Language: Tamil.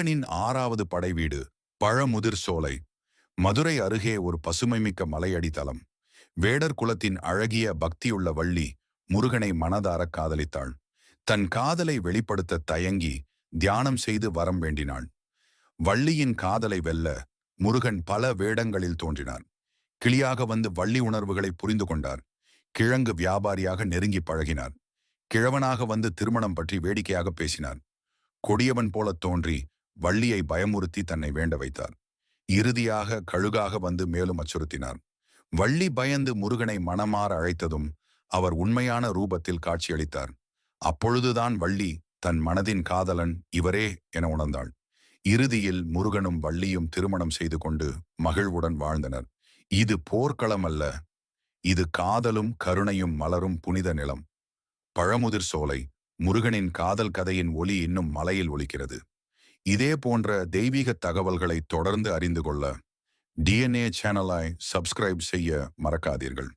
முருகனின் ஆறாவது படைவீடு பழமுதிர் சோலை. மதுரை அருகே ஒரு பசுமைமிக்க மலையடித்தலம் வேடர் குலத்தின் அழகிய பக்தியுள்ள வள்ளி முருகனை மனதார காதலித்தாள். தன் காதலை வெளிப்படுத்த தயங்கி தியானம் செய்து வரம் வேண்டினாள். வள்ளியின் காதலை வெல்ல முருகன் பல வேடங்களில் தோன்றினார். கிளியாக வந்து வள்ளி உணர்வுகளை புரிந்து கொண்டார். கிழங்கு வியாபாரியாக நெருங்கி பழகினார். கிழவனாக வந்து திருமணம் பற்றி வேடிக்கையாக பேசினார். கொடியவன் போல தோன்றி வள்ளியை பயமுறுத்தி தன்னை வேண்ட வைத்தார். இறுதியாக கழுகாக வந்து மேலும் அச்சுறுத்தினார். வள்ளி பயந்து முருகனை மனமாற அழைத்ததும் அவர் உண்மையான ரூபத்தில் காட்சியளித்தார். அப்பொழுதுதான் வள்ளி தன் மனதின் காதலன் இவரே என உணர்ந்தாள். இறுதியில் முருகனும் வள்ளியும் திருமணம் செய்து கொண்டு மகிழ்வுடன் வாழ்ந்தனர். இது போர்க்களம் அல்ல. இது காதலும் கருணையும் மலரும் புனித நிலம். பழமுதிர் சோலை முருகனின் காதல் கதையின் ஒலி இன்னும் மலையில் ஒலிக்கிறது. இதே போன்ற தெய்வீக தகவல்களை தொடர்ந்து அறிந்து கொள்ள டிஎன்ஏ சேனலாய் சப்ஸ்கிரைப் செய்ய மறக்காதீர்கள்.